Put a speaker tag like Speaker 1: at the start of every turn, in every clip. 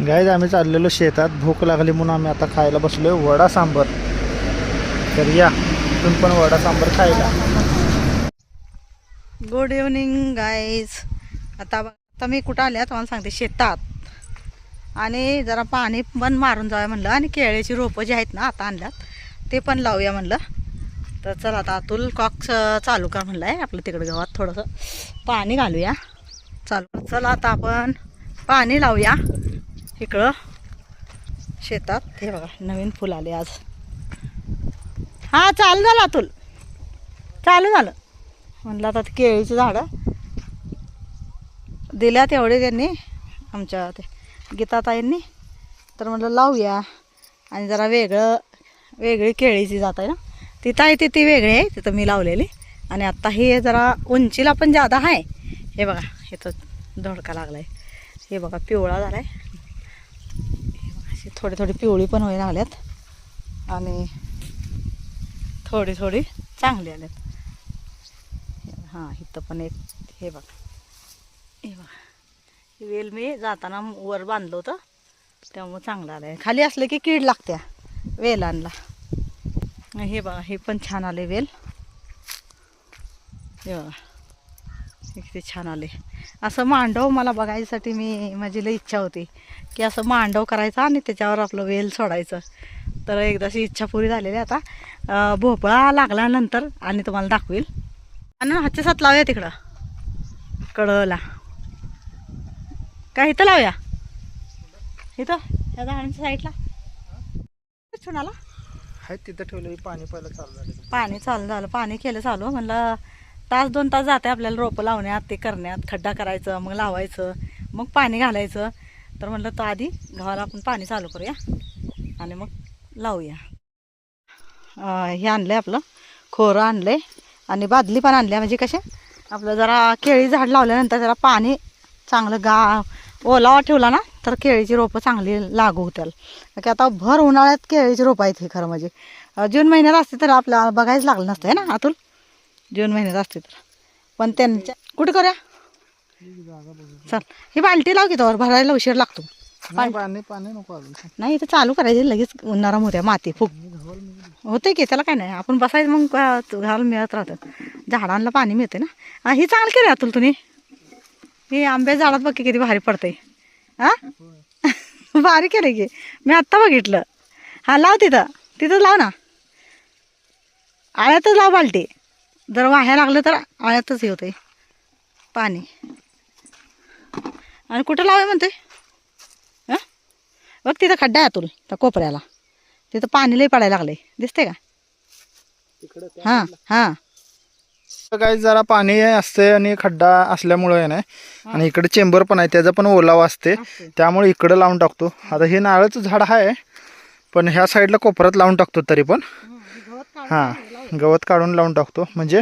Speaker 1: Guys आम्ही चाललेलो शेतात. भूक लागली म्हणून आम्ही आता खायला बसलो वडा सांबर. तर या तुम्ही पण वडा सांबर खायला.
Speaker 2: गुड इव्हनिंग गाईज आता आता मी कुठं आल्या तुम्हाला सांगते शेतात. आणि जरा पाणी पण मारून जाऊया म्हणलं. आणि केळ्याची रोपं जी आहेत ना आता आणल्यात ते पण लावूया म्हणलं. तर चला आता अतुल कॉक चालू कर म्हणलं आहे आपलं तिकडं गावात थोडंसं पाणी घालूया. चालू. चला आता आपण पाणी लावूया. इकडं शेतात हे बघा नवीन फुल आले आज. हां चालू झालं अतुल. चालू झालं. म्हणलं आता केळीचं केळीची झाडं दिल्या तेवढे त्यांनी आमच्या ते गीताताईंनी. तर म्हणलं लावूया. आणि जरा वेगळं वेगळी केळीची जात आहे ना. तिथं आहे ती वेगळी आहे तिथं मी लावलेली. आणि आत्ता हे जरा उंचीला पण जादा आहे. हे बघा हे तर धोडका लागला आहे हे बघा पिवळा झाला आहे अशी थोडी थोडी पिवळी पण होईल आल्यात आणि थोडी थोडी चांगली आल्यात हां इथं पण एक हे बघा. हे बघा. वेल मी जाताना वर बांधलं होतं. त्यामुळं चांगलं आलं आहे खाली असलं की कीड लागत्या वेलांना. हे बघा हे पण छान आले वेल. हे बघा. किती छान आले. असं मांडव मला बघायसाठी मी माझी लई इच्छा होती की असं मांडव करायचा आणि त्याच्यावर आपलं वेल सोडायचं. तर एकदाची इच्छा पुरी झालेली आता. भोपळा लागल्यानंतर आणि तुम्हाला दाखवेल. आणि हातच्या सात लावूया तिकडं. कडला. काय इथं लावूया? इथं? या झाडांच्या साईडला. छुणाला.
Speaker 1: तिथं ठेवलं पाणी पहिलं चालू झालं.
Speaker 2: पाणी चालू झालं. पाणी केलं चालू. म्हणलं तास दोन तास जाते आपल्याला रोपं लावण्यात ते करण्यात खड्डा करायचं मग लावायचं मग पाणी घालायचं. तर म्हणलं तर आधी गव्हाला आपण पाणी चालू करूया आणि मग लावूया. हे आणलं आहे आपलं खोरं आणलं आहे आणि बादली पण आणली म्हणजे कसे आपलं जरा केळी झाड लावल्यानंतर जरा पाणी चांगलं गा ओलावा ठेवला ना तर केळीची रोपं चांगली लागू होत्याला की आता भर उन्हाळ्यात केळीची रोपं आहेत हे खरं म्हणजे. जून महिन्यात असते तर आपल्याला बघायच लागलं नसतं आहे ना अतुल? जून महिन्यात असते तर पण त्यांच्या कुठे करूया चल. ही बाल्टी लाव की त्यावर भरायला उशीर लागतो.
Speaker 1: नाही, पाणी पाणी नको अजून.
Speaker 2: नाही इथं चालू करायचे लगेच नरम होत्या माती फुक होते की त्याला काय नाही. आपण बसायचं मग अं, घालून मिळत राहतं. झाडांना पाणी मिळते ना. हा, ही चांगलं केलं अतुल तुम्ही हे आंब्या झाडात बघ किती भारी पडतंय. हा भारी केलं की. मी आत्ता बघितलं. हा लाव तिथं. तिथं लाव ना. आळ्यातच लाव बालटी. जर वाह्या लागलं तर आळ्यातच हे होतंय. पाणी. आणि कुठं लावाय म्हणतोय? हं? बघ तिथं खड्डा आहे अतुल त्या कोपऱ्याला. तिथं पाणी लई पडायला लागले दिसते का? हां हां.
Speaker 1: काही जरा पाणी असते आणि खड्डा असल्यामुळे आहे ना आणि इकडे चेंबर पण आहे त्याचा पण ओलावा असते त्यामुळे इकडे लावून टाकतो. आता हे नारळाचं झाड आहे पण ह्या साईडला कोपऱ्यात लावून टाकतो तरी पण. हां गवत काढून लावून टाकतो. म्हणजे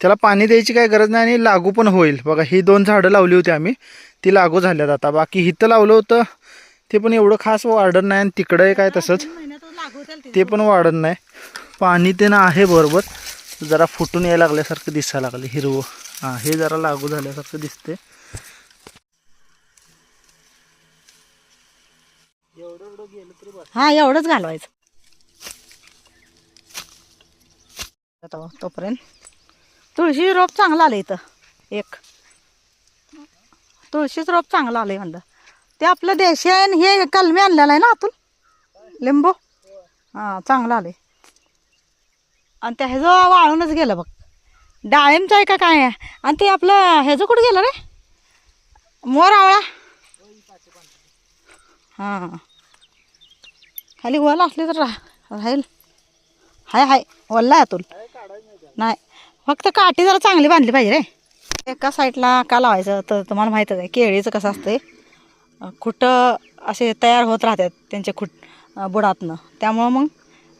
Speaker 1: त्याला पाणी द्यायची काही गरज नाही आणि लागू पण होईल. बघा ही दोन झाडं लावली होती आम्ही. ती लागू झाल्यात आता. बाकी हिथं लावलं होतं ते पण एवढं खास वाढत नाही आणि तिकडं काय तसंच. ते पण वाढत नाही. पाणी ते ना आहे बरोबर. जरा फुटून यायला लागल्यासारखं दिसायला लागले. हिरवं. हां हे जरा लागू झाल्यासारखं दिसते
Speaker 2: हा एवढंच घालवायचं. आता तोपर्यंत. तुळशी रोप चांगलं आलं इथं. एक. तुळशीच रोप चांगलं आलंय म्हणलं. ते आपलं देशी हे कलमी आणलेलं आहे ना आतून? लिंबू? हां चांगलं आलंय. आणि त्या ह्याचं वाळूनच गेलं बघ. डाळिंबचं आहे का काय? आहे आणि ते आपलं ह्याचं कुठं गेलं रे? मोर आवळा? हां. खाली वल असली तर राहील. हाय हाय. वल्ला अतुल नाही. फक्त काठी जरा चांगली बांधली पाहिजे रे. एका साईडला का लावायचं? तर तुम्हाला माहीतच आहे केळीचं कसं असतंय. अं, खुटं असे तयार होत राहतात त्यांचे खुट बुडातनं. त्यामुळं मग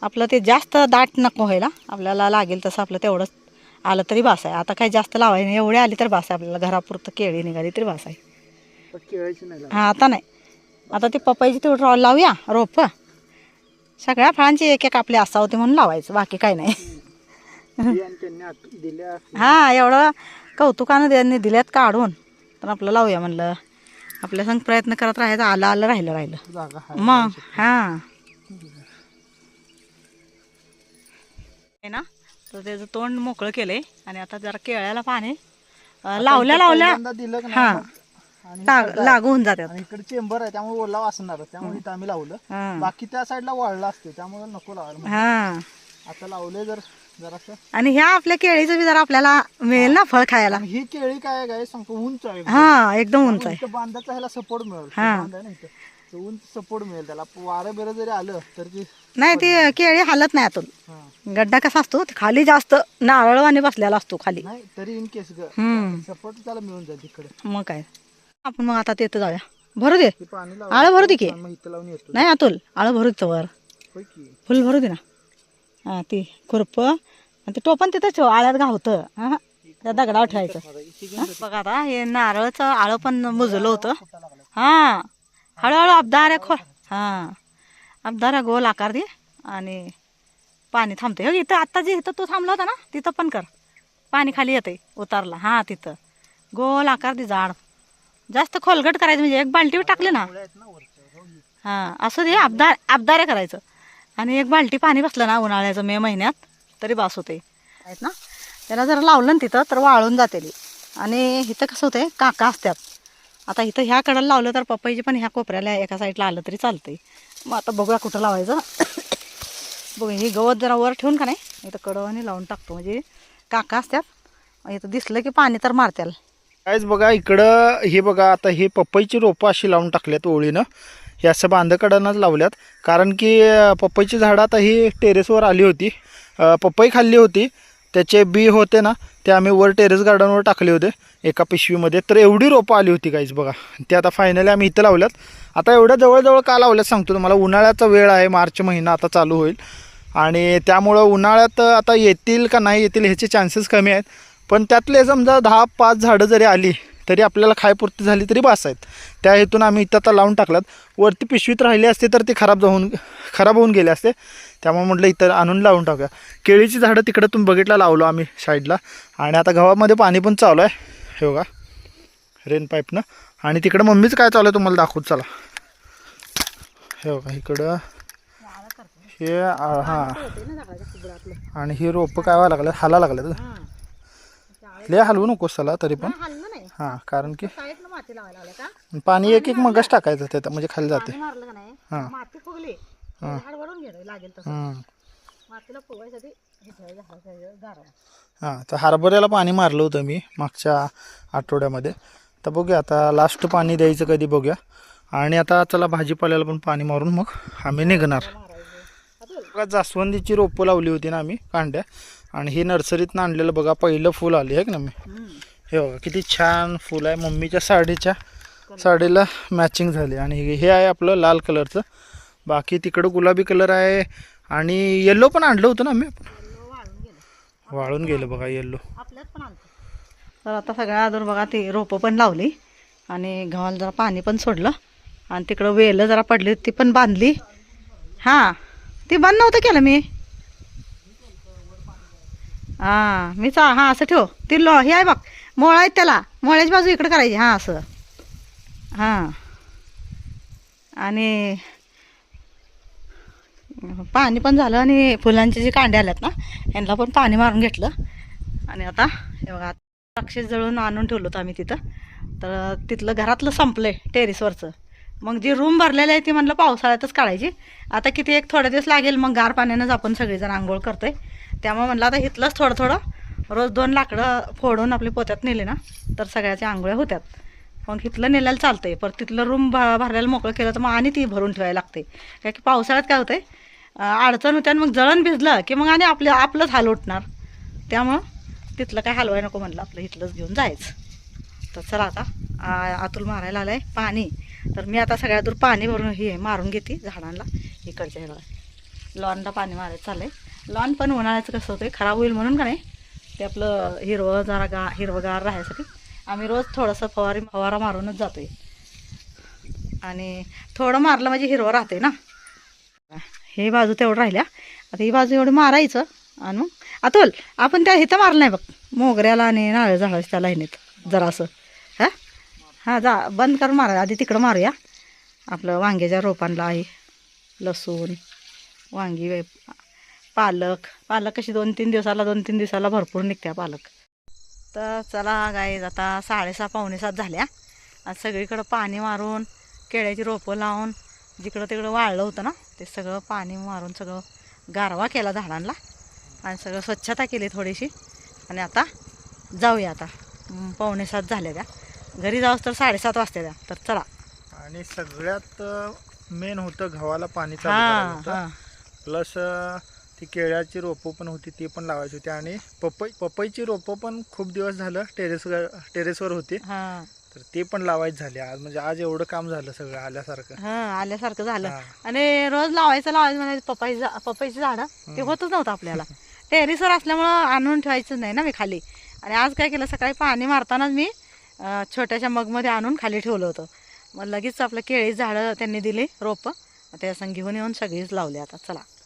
Speaker 2: आपलं ते जास्त दाट नको व्हायला. आपल्याला लागेल तसं आपलं तेवढंच आलं तरी बास आहे. आता काही जास्त लावायचं नाही. एवढे आली तर बास आहे. आपल्याला घरापुरतं केळी निघाली तरी बास आहे. हां आता नाही. आता ते पपईची तेवढं लावूया. रोप. सगळ्या फळांची एक एक आपली आशा होती म्हणून लावायचं बाकी काही नाही. हां एवढं कौतुकानं त्यांनी दिल्यात काढून तर आपलं लावूया म्हणलं. आपल्या संग प्रयत्न करत राहायचा आलं आलं राहिलं राहिलं. मग हां. आहे ना तर त्याचं तोंड मोकळं केलंय आणि आता जरा केळ्याला पाणी लावल्या लावल्या. हां.
Speaker 1: आणि
Speaker 2: लाग- होऊन जातात.
Speaker 1: आणि इकडे चेंबर आहे त्यामुळे ओलावा असणार त्यामुळे इथं आम्ही लावलं. बाकी त्या साईडला वाळला असते त्यामुळे नको लावायला
Speaker 2: हां.
Speaker 1: आता लावले जर जरासं.
Speaker 2: आणि ह्या आपल्या केळीचं बी जरा आपल्याला मिळेल ना फळ खायला.
Speaker 1: आणि ही केळी काय आहे काय सांगतो उंच आहे.
Speaker 2: हा एकदम उंच आहे.
Speaker 1: इथं बांधाचा ह्याला सपोर्ट मिळेल. तो
Speaker 2: हां.
Speaker 1: बांध आहे ना इथं. उंच सपोर्ट मिळेल त्याला. वारं बिरं जरी आलं तर ती
Speaker 2: नाही ती केळी हालत नाही आतून
Speaker 1: हां.
Speaker 2: गड्डा कसा असतो? खाली जास्त नारळवाने बसलेला असतो खाली.
Speaker 1: नाही तरी इन केस ग.
Speaker 2: हम्म.
Speaker 1: सपोर्ट त्याला मिळून जाईल तिकडे.
Speaker 2: मग काय? आपण मग आता तिथं जाऊया. भरू दे. आळं भरू दे की. नाही अतुल आळं भरू दे वर फुल भरू दे ना. हा ती खुरप. आणि ते टोपण तिथं ठेव आळ्यात गावतं. हा त्या दगडावर ठेवायचं. हा, बघा आता हे नारळाचं आळं पण मुजलं होतं. हा. हळूहळू अबदाऱ्या खो हा. अबदाऱ्या गोल आकार दे. आणि पाणी थांबते हो इथं आत्ता जे इथं तू थांबला होता ना तिथं पण कर. पाणी खाली येते उतारला. हा तिथं. गोल आकार दे झाड जास्त खोलगट करायचं म्हणजे एक बाल्टी टाकली ना. हां असं दे अबदार आबदाऱ्या करायचं. आणि एक बाल्टी पाणी बसलं ना उन्हाळ्याचं मे महिन्यात तरी बास होते. आहेत ना? त्याला जर लावलं ना तिथं तर वाळून जाते आणि इथं कसं होतंय काका असतात आता इथं ह्या कडेला लावलं तर पपईची पण ह्या कोपऱ्याला एका साईडला आलं तरी चालतंय. मग आता बघूया कुठं लावायचं. बघू ही गवत जरा वर ठेवून का नाही? इथं कडवाने लावून टाकतो. म्हणजे काका असतात इथं दिसलं की पाणी तर मारत्याल.
Speaker 1: कायच बघा इकडं हे बघा आता हे पपईची रोपं अशी लावून टाकल्यात ओळीनं. हे असं बांधकडनंच लावल्यात. कारण की पपईची झाडं आता ही टेरेसवर आली होती. पपई खाल्ली होती. त्याचे बी होते ना ते आम्ही वर टेरेस गार्डनवर टाकले होते एका पिशवीमध्ये. तर एवढी रोपं आली होती काहीच बघा. ते आता फायनली आम्ही इथं लावल्यात. आता एवढ्या जवळजवळ का लावल्यात सांगतो तुम्हाला. उन्हाळ्याचा वेळ आहे मार्च महिना आता चालू होईल. आणि त्यामुळं उन्हाळ्यात आता येतील का नाही येतील ह्याचे चान्सेस कमी आहेत. पण त्यातले समजा दहा पाच झाडं जरी आली तरी आपल्याला खायपुरती झाली तरी बास आहेत. त्या हेतून आम्ही इथं आता लावून टाकलात. वरती पिशवीत राहिली असते तर ती खराब जाऊन खराब होऊन गेले असते. त्यामुळे म्हटलं इथं आणून लावून टाकूया. केळीची झाडं तिकडं तुम्ही बघितलं लावलो आम्ही साईडला आणि आता गव्हामध्ये पाणी पण चालू आहे. हे बघा रेन पाईपनं आणि तिकडं मम्मीच काय चालू आहे तुम्हाला दाखवत चला. हे बघा इकडं हे हां. आणि ही रोपं काय व्हायला लागलं हाला लागलं लय हलवू नकोस त्याला तरी पण.
Speaker 2: नाही
Speaker 1: हां कारण की
Speaker 2: साईडनं माती लावायला लागलं का?
Speaker 1: पाणी एक एक मगच टाकायचं त्यात म्हणजे खाली जाते.
Speaker 2: पाणी मारलं का नाही?
Speaker 1: हां.
Speaker 2: माती फुगली. झाड वळून गेलं लागेल तसं.
Speaker 1: हम्म.
Speaker 2: मातीला फुगवायसाठी हे ठेवायचं, झाडाचं गारवा.
Speaker 1: हां तर हरभऱ्याला पाणी मारलं होतं मी मागच्या आठवड्यामध्ये. तर बघूया आता लास्ट पाणी द्यायचं कधी बघूया. आणि आता चला भाजीपाल्याला पण पाणी मारून मग आम्ही निघणार. बघा जास्वंदीची रोपं लावली होती ना आम्ही कांड्या. आणि हे नर्सरीतनं आणलेलं बघा पहिलं फुल आले आहे ना मी? हे बघा किती छान फुल आहे. मम्मीच्या साडीच्या साडीला मॅचिंग झाली. आणि हे- हे आहे आपलं लाल कलरचं. बाकी तिकडं गुलाबी कलर आहे. आणि येल्लो पण आणलं होतं ना आम्ही वाळून गेलं बघा येल्लो
Speaker 2: पण तर आता सगळ्या अजून बघा ती रोपं पण लावली. आणि गव्हाला जरा पाणी पण सोडलं. आणि तिकडं वेलं जरा पडली ती पण बांधली. हां ती बंद नव्हतं केलं मी. हां मी चा हां असं ठेव. ती लो हे आहे बघ मोळ आहेत त्याला. मोळ्याची बाजू इकडं करायची. हां असं. हां. आणि पाणी पण झालं आणि फुलांचे जे कांडे आल्यात ना यांना पण पाणी मारून घेतलं. आणि आता हे बघा द्राक्षे जळून आणून ठेवलं होतं आम्ही तिथं. तर तिथलं घरातलं संपलंय टेरिसवरचं. मग जी रूम भरलेली आहे ती म्हणलं पावसाळ्यातच काढायची. आता किती एक थोडे दिवस लागेल मग गार पाण्यानंच आपण सगळेजण आंघोळ करतोय. त्यामुळे म्हणलं आता इथलंच थोडं थोडं रोज दोन लाकडं फोडून आपले पोत्यात नेले ना तर सगळ्याच्या आंघोळ्या होत्यात. मग इथलं नेल्याला चालतंय पर तिथलं रूम भ भरायला मोकळं केलं तर मग आणि ती भरून ठेवायला लागते काय की पावसाळ्यात काय होतंय अडचण होत्या आणि मग जळण भिजलं की मग आणि आपलं आपलंच हाल उठणार. त्यामुळं तिथलं काय हलवाय नको म्हणलं आपलं इथलंच घेऊन जायचं. तर चला आता अतुल मारायला मारायला आहे पाणी. तर मी आता सगळ्या दूर पाणी भरून हे मारून घेते झाडांना इकडच्या ह्याला. लॉनला पाणी मारायचं चाललंय. लॉन पण उन्हाळ्याचं कसं होतं खराब होईल म्हणून का नाही ते आपलं हिरवं जरा गा हिरवंगार राहायसाठी आम्ही रोज थोडंसं फवारी फवारा मारूनच जातोय. आणि थोडं मारलं म्हणजे हिरवं राहते ना. हे बाजू तेवढं राहिल्या. आता ही बाजू एवढं मारायचं आणि मग आपण त्या हिथं मारलं नाही बघ. मोगऱ्याला आणि नारळ झाडाच्या त्या लाईनीत जरासं. हां जा बंद करून मारा. आधी तिकडं मारूया. आपलं वांग्याच्या रोपांना आहे. लसूण वांगी पालक. पालक कशी दोन तीन दिवसाला दोन तीन दिवसाला भरपूर निघत्या पालक. तर चला गाई आता साडेसहा पावणे सात झाल्या. आज सगळीकडं पाणी मारून केळ्याची रोपं लावून जिकडं तिकडं वाळलं होतं ना ते सगळं पाणी मारून सगळं गारवा केला झाडांना. आणि सगळं स्वच्छता केली थोडीशी. आणि आता जाऊया आता. हं, पावणे सात झाल्या त्या. घरी जाऊस तर साडेसात वाजता त्या तर चला.
Speaker 1: आणि सगळ्यात मेन होतं गव्हाला पाणी चालू होतं. प्लस ती केळ्याची रोपं पण होती ती पण लावायची होती. आणि पपई पपईची रोपं पण खूप दिवस झालं टेरेस टेरेसवर होती.
Speaker 2: हां.
Speaker 1: तर ते पण लावायची झाली. आज म्हणजे आज एवढं काम झालं सगळं आल्यासारखं.
Speaker 2: आल्यासारखं झालं. आणि रोज लावायचं लावायचं म्हणजे पपई पपईची झाडं ते होतच नव्हतं आपल्याला. टेरिसवर असल्यामुळं आणून ठेवायचं नाही ना मी खाली. आणि आज काय केलं सकाळी पाणी मारतानाच मी छोट्याशा मगमध्ये आणून खाली ठेवलं होतं. मग लगेच आपलं केळी झाडं त्यांनी दिली रोपं. त्या संग घेऊन येऊन सगळीच लावली आता. चला
Speaker 1: चला.